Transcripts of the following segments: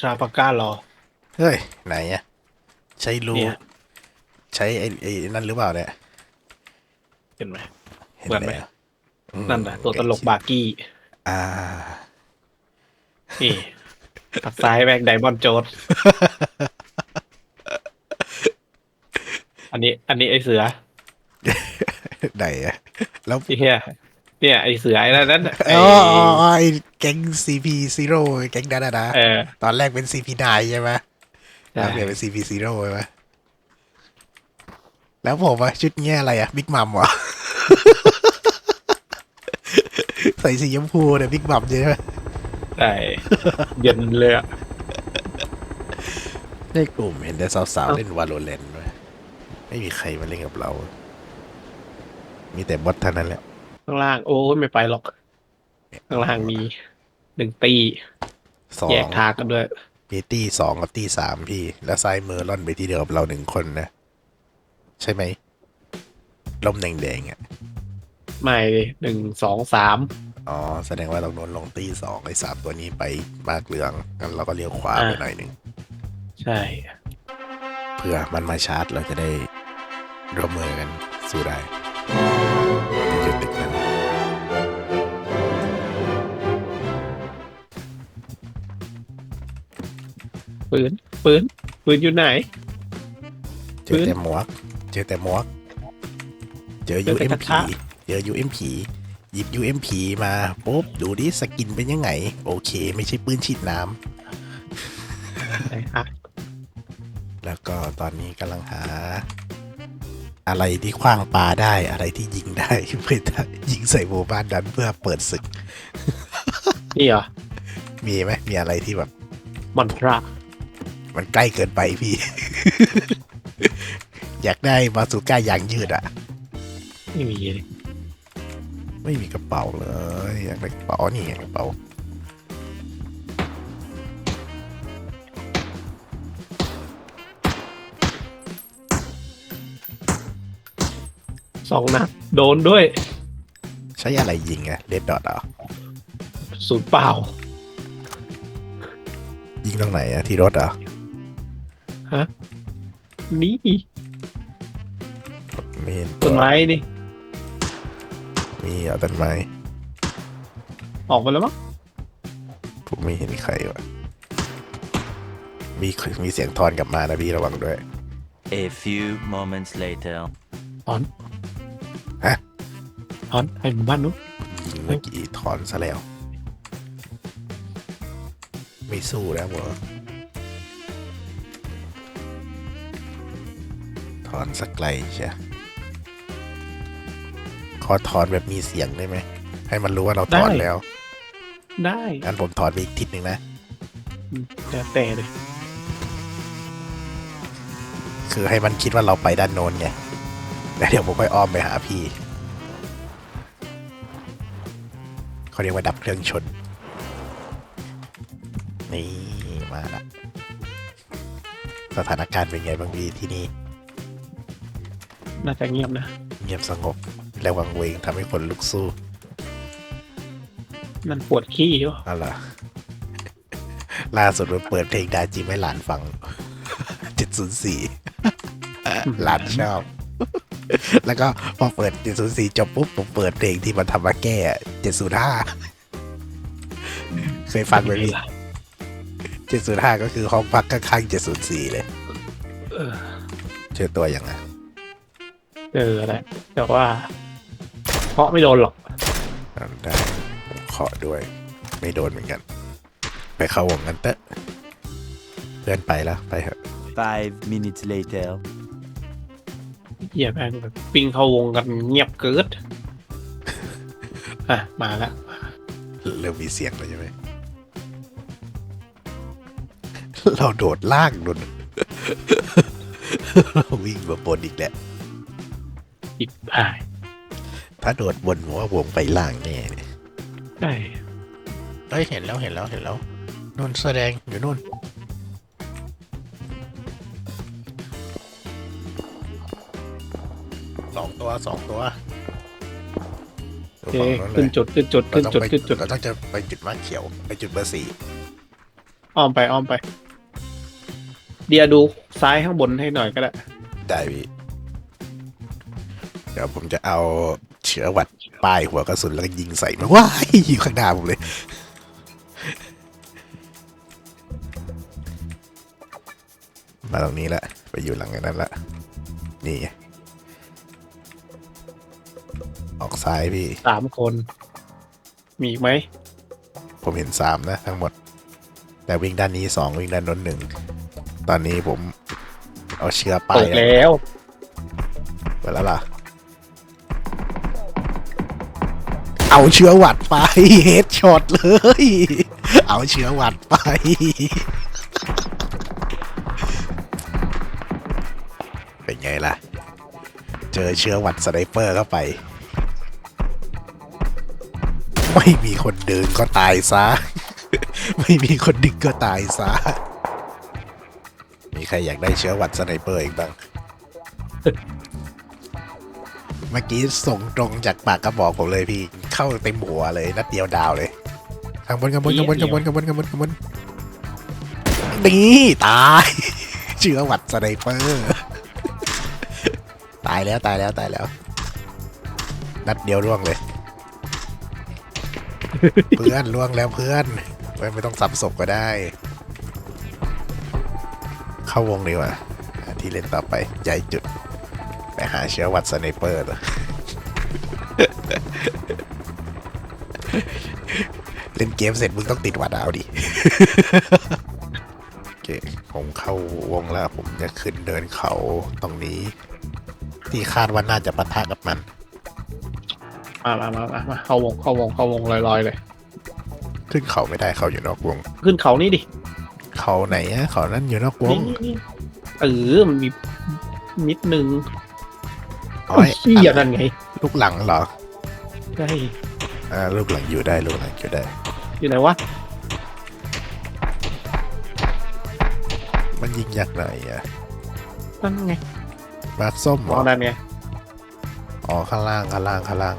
ทราปาก้ารอ เฮ้ย ไหนอะใช้รูเนี่ย ใช้ไอ้ไอ้นั่นหรือเปล่าเนี่ยเห็นไหม เห็นเหมือนไหม แล้วอืมนั่นแหละตัวตลกบาร์กี้ อ่า นี่ปักซ้ายแบกไดมอนด์โจดอันนี้ อันนี้ไอเสือไหนอะแล้วที่เฮีย เนี่ย ไอเสือไอ้นั่นนั่นไออ๋ออ๋ออ๋อไอ้แก๊ง CP Zero แก๊งนั้นอะนะเออ ตอนแรกเป็น CP 9 ใช่ไหมใช่แล้วเปลี่ยนเป็น CP Zero ใช่ไหมแล้วผมอะชุดเงี้ยอะไรอะบิ๊กมัมวะ ใส่สีชมพูเนี่ยบิ๊กมัมใช่ไหมใช่เย็นเลยอะในกลุ่มเห็นแต่สาวๆเล่นวาโลเรนไหมไม่มีใครมาเล่นกับเรา มีแต่บอทเท่านั้นแหละ ข้างล่าง โอ้ยไม่ไปหรอก ข้างล่างมีหนึ่งตีสอแยงกทางกันด้วย มีตี้สองกับตี้สามพี่ แล้วซ้ายมือล่อนไปที่เดียวกับเราหนึ่งคนนะ ใช่ไหมลมแดงๆอะไม่หนึ่งสองสามอ๋อ แสดงว่าเราโดนลงตี้สองไอ้สามตัวนี้ไปมากเหลืองงั้นเราก็เลี้ยวขวาไปหน่อยหนึ่งใช่ เพื่อมันมาชาร์จเราจะได้ร่วมมือกันสู้ได้ ปืนปืนปืนอยู่ไหน เจอแต่หมวก เจอแต่หมวก เจอเจอแต่กระ UMP ทะเจอ UMP หยิบ UMP มาปุ๊บดูดิสกินเป็นยังไง โอเค ไม่ใช่ปืนฉีดน้ำไหนฮะแล้วก็ตอนนี้กำลังหา อะไรที่คว้างปลาได้อะไรที่ยิงได้เพื่อจะยิงใส่หมู่บ้านนั้นเพื่อเปิดศึกนี่เหรอมีไหมมีอะไรที่แบบมอนทรา มันใกล้เกินไปพี่ อยากได้มาสุก้ายางยืดอะไม่มีเลยไม่มีกระเป๋าเลย อยากได้กระเป๋านี่ไงกระเป๋าสองนัดโดนด้วย ใช้อะไรยิงอะเลดดอทเหรอศูนย์เปล่า ยิงตรงไหนอะที่รถเหรอ นี่ไม่เห็นต้นไม้นี่มีเหรอต้นไม้ออกมาแล้วมั้งผมไม่เห็นใครวะมีมีเสียงทอนกลับมานะพี่ระวังด้วย A few moments later. ถอนฮะถอนไปหมู่บ้านนู้นยิงเมื่อกี้ถอนซะแล้ว ไม่สู้แล้วเหรอ อนสักไกลใช่ขอถอนแบบมีเสียงได้ไหม ให้มันรู้ว่าเราถอนแล้ว ได้งั้นผมถอนไปอีกทิศหนึ่งนะแล้วแต่เลย คือให้มันคิดว่าเราไปด้านโน้นไงแล้วเดี๋ยวผมค่อยอ้อมไปหาพี่เขาเรียกว่าดับเครื่องชน นี่มาละสถานการณ์เป็นไงบ้างพี่ที่นี่ น่าจะเงียบนะ เงียบสงบ และวังเวงทำให้คนลุกสู้นั่นปวดขี้อยู่เอาล่ะล่าสุดมันเปิดเพลงดาจิมให้หลานฟัง 704 หลานชอบ แล้วก็พอเปิด 704 จบปุ๊บ ผมเปิดเพลงที่มันทำมาแก้ 705 เคยฟังไหมพี่705 ก็คือห้องพักข้างๆ704 เลยเออเจอตัวอย่างไง เจอแหละแต่ว่าเพราะไม่โดนหรอกได้ผมขอด้วย ไม่โดนเหมือนกัน ไปเข้าวงกันเตอะเพื่อนไปแล้วไปเถอะ Five minutes later. เหี้ยแม่งแบบปิ้งเข้าวงกันเงียบเกิดอะมาแล้วเริ่มมีเสียงแล้วใช่ไหม เราโดดล่างโดนวิ่งมาบนอีกแหละ อิบหายถ้าโดดบนผมว่าวงไปล่างแน่เนี่ยได้เฮ้ยเห็นแล้วเห็นแล้วเห็นแล้วนู่นแสดงอยู่นู่นสองตัวสองตัวโอเคขึ้นจุดขึ้นจุดเราขึ้นต้องจุดไปขึ้นจุดเราต้องจะไปจุดมาร์คเขียว ไปจุดเบอร์สี่อ้อมไปอ้อมไป เดียดูซ้ายข้างบนให้หน่อยก็ได้ ได้พี่ เดี๋ยวผมจะเอาเชื้อหวัดป้ายหัวกระสุนแล้วก็ยิงใส่มันว้ายอยู่ข้างหน้าผมเลย มาตรงนี้ละไปอยู่หลังไอ้นั้นละนี่ไงออกซ้ายพี่ สามคน มีอีกไหมผมเห็นสามนะ ทั้งหมด แต่วิ่งด้านนี้สองวิ่งด้านโน้นหนึ่งตอนนี้ผม เอาเชื้อป้าเปิยดแล้วไปแล้วล่ะ เอาเชื้อหวัดไปเฮดช็อตเลย เอาเชื้อหวัดไป เป็นไงล่ะ เจอเชื้อหวัดสไนเปอร์เข้าไป ไม่มีคนเดินก็ตายซะ ไม่มีคนดึงก็ตายซะ มีใครอยากได้เชื้อหวัดสไนเปอร์อีกบ้างเมื่อกี้ส่งตรงจากปากกระบอกผมเลยพี่ เข้าเต็มหัวเลยนัดเดียวดาวเลยข้างบนข้างบนข้างบนข้างบนข้างบนข้างบนข้างบนนี่ตายเชื้อหวัดสไนเปอร์ตายแล้วตายแล้วตายแล้ว นัดเดียวร่วงเลย เพื่อนล่วงแล้วเพื่อนเพื่อนไม่ต้องสับศพก็ได้ เข้าวงดีกว่าหาที่เล่นต่อไปใหญ่จุด ไปหาเชื้อหวัดสไนเปอร์ เหรอเล่นเกมเสร็จมึงต้องติดหวัดเอาดิโอเคผมเข้าวงแล้วผมจะขึ้นเดินเขาตรงนี้ ที่คาดว่าน่าจะปะทะกับมัน มามามามามาเข้าวงเข้าวงเข้าวงลอยๆเลย ขึ้นเขาไม่ได้เขาอยู่นอกวง ขึ้นเขานี่ดิเขาไหนอะเขานั้นอยู่นอกวนี่งนี่นี่เออมันมีนิดนึงอ๋อโอ้ยเฮียนั่นไง ลูกหลังเหรอ ใช่ อ่าลูกหลังอยู่ได้ลูกหลังอยู่ได้ อยู่ไหนวะ มันยิงจากไหนอะนั่นไงมาร์คส้มเหรอ๋ออนั่นไงอ๋อข้างล่างข้างล่างข้างล่าง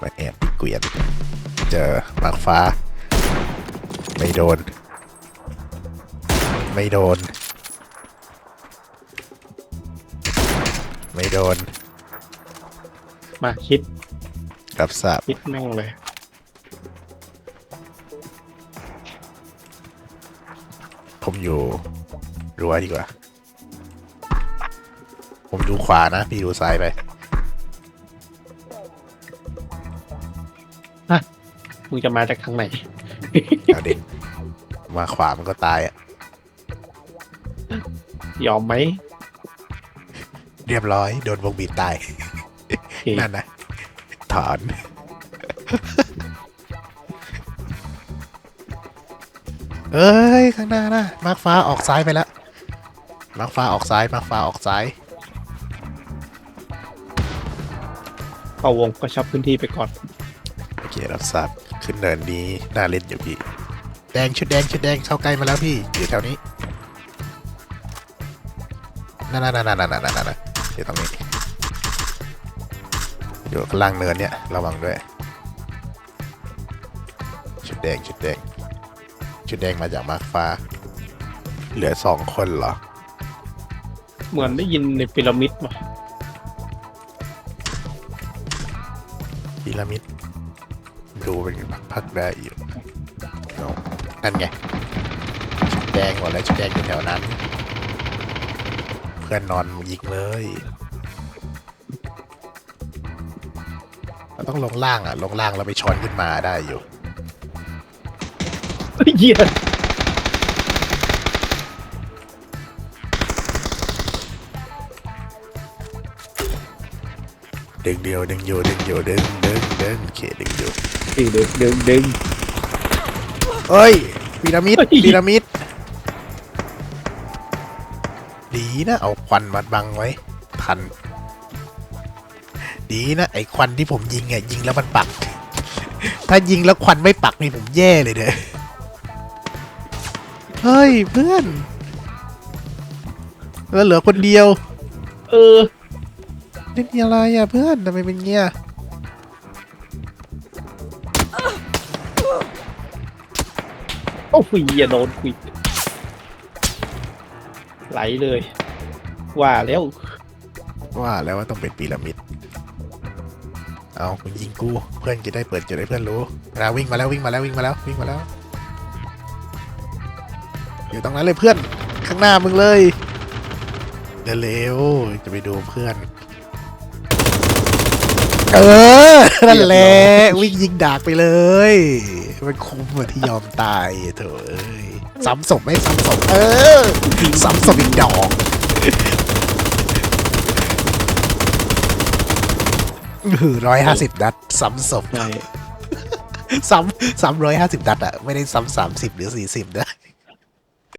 มาแอบที่เกวียนเจอหมากฟ้า ไม่โดน ไม่โดน ไม่โดน มาคิด รับทราบคิดแม่งเลย ผมอยู่รั้วดีกว่า ผมดูขวานะ พี่ดูซ้ายไป มึงจะมาจากทางไหน เอาดิ มาขวามันก็ตายอะยอมไหมเรียบร้อย โดนวงบีบตาย โอเคนั่นนะ ถอนเอ้ย ข้างหน้านะมาร์คฟ้าออกซ้ายไปแล้วมาร์คฟ้าออกซ้ายมาร์คฟ้าออกซ้ายเข้าวงก็ชับพื้นที่ไปก่อน โอเครับทราบขึ้นเนินนี้น่าเล่นอยู่พี่ แดงชุดแดงชุดแดงเข้าใกล้มาแล้วพี่อยู่แถวนี้นั่นนั่นนั่นนั่นนั่นนั่นนั่นอยู่ตรงนี้ อยู่ข้างล่างเนินเนี่ยระวังด้วย ชุดแดงชุดแดงชุดแดงมาจากมาร์คฟ้า เหลือสองคนเหรอ เหมือนได้ยินในพีระมิดว่ะพีระมิด ดูเป็นพักๆได้อยู่เอานั่นไงชุดแดงหมดแล้วชุดแดงอยู่แถวนั้น เพื่อนนอนยิงเลย เราต้องลงล่างอะ ลงล่างแล้วไปช้อนขึ้นมาได้อยู่ เฮ้ยเหี้ยดึงเดียวดึงอยู่ดึงอยู่ดึงดึงดึงโอเคดึงอยู่ดึงดึงดึงดึง เอ้ยพีระมิดเฮ้ย พีระมิดดีนะเอาควันมาบังไว้ ทัน ดีนะไอควันที่ผมยิงอะยิงแล้วมันปัก ถ้ายิงแล้วควันไม่ปักนี่ผมแย่เลยเด้อเฮ้ยเพื่อนแล้วเหลือคนเดียว เออเล่นอะไรอะเพื่อนทำไมเป็นเงี้ยอ้โหเหี้ยโดนควิดไหลเลย ว่าแล้ว ว่าแล้วว่าต้องเป็นพีระมิด เอามึงยิงกู เพื่อนจะได้เปิดจะได้เพื่อนรู้เราวิ่งมาแล้ววิ่งมาแล้ววิ่งมาแล้ววิ่งมาแล้ว อยู่ตรงนั้นเลยเพื่อน ข้างหน้ามึงเลยเร็วๆจะไปดูเพื่อน เออ นั่นแหละ วิ่งยิงดากไปเลย มันคุ้มกว่าที่ยอมตายเถอะเอ้ยซ้ำศพไม่ซ้ำศพเออซ้ำศพอีกดอก ร้อยห้าสิบนัด ซ้ำศพใช่ซ้ำซ้ำร้อยห้าสิบนัดอะไม่ได้ซ้ำสามสิบหรือสี่สิบนะ